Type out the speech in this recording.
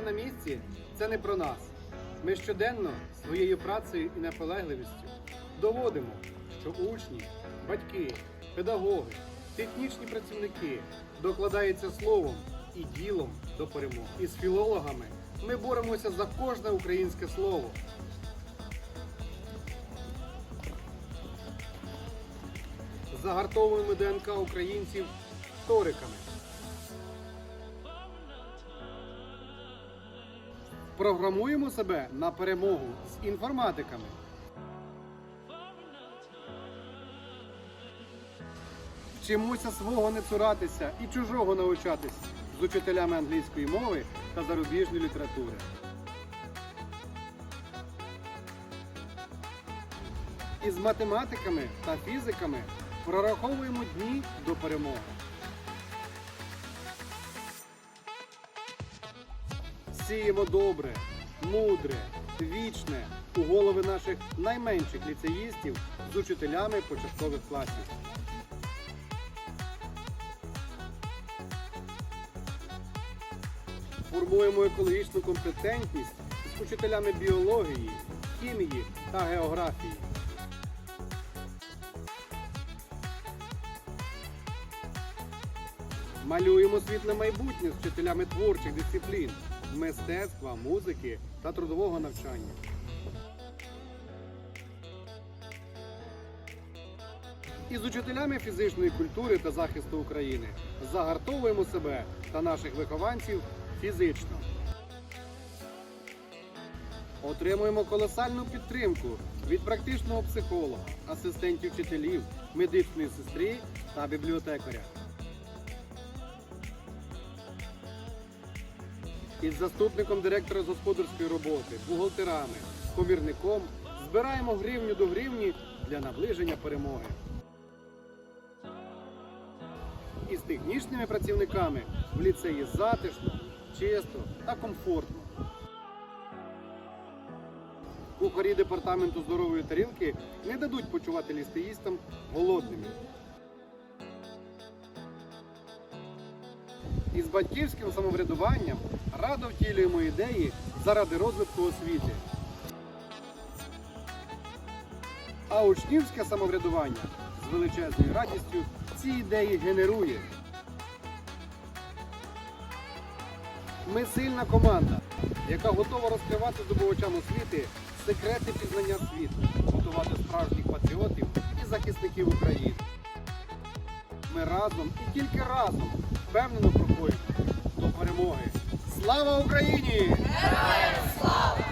на місці це не про нас. Ми щоденно своєю працею і наполегливістю доводимо, що учні, батьки, педагоги, технічні працівники докладаються словом і ділом до перемоги. І з філологами ми боремося за кожне українське слово. Загартовуємо ДНК українців істориками. Програмуємо себе на перемогу з інформатиками. Вчимося свого не цуратися і чужого навчатися з учителями англійської мови та зарубіжної літератури. Із математиками та фізиками прораховуємо дні до перемоги. Сіємо добре, мудре, вічне у голови наших найменших ліцеїстів з учителями початкових класів. Формуємо екологічну компетентність з учителями біології, хімії та географії. Малюємо світле майбутнє з вчителями творчих дисциплін, мистецтва, музики та трудового навчання. І з учителями фізичної культури та захисту України загартовуємо себе та наших вихованців фізично. Отримуємо колосальну підтримку від практичного психолога, асистентів вчителів, медичної сестри та бібліотекаря. Із заступником директора з господарської роботи, бухгалтерами, комірником збираємо гривню до гривні для наближення перемоги. Із технічними працівниками в ліцеї затишно, чисто та комфортно. Кухарі департаменту здорової тарілки не дадуть почувати лістеїстам голодними. Із батьківським самоврядуванням радо втілюємо ідеї заради розвитку освіти. А учнівське самоврядування з величезною радістю ці ідеї генерує. Ми сильна команда, яка готова розкривати здобувачам освіти секрети пізнання світу, готувати справжніх патріотів і захисників України. Ми разом і тільки разом впевнено проходять до перемоги. Слава Україні! Героям слава!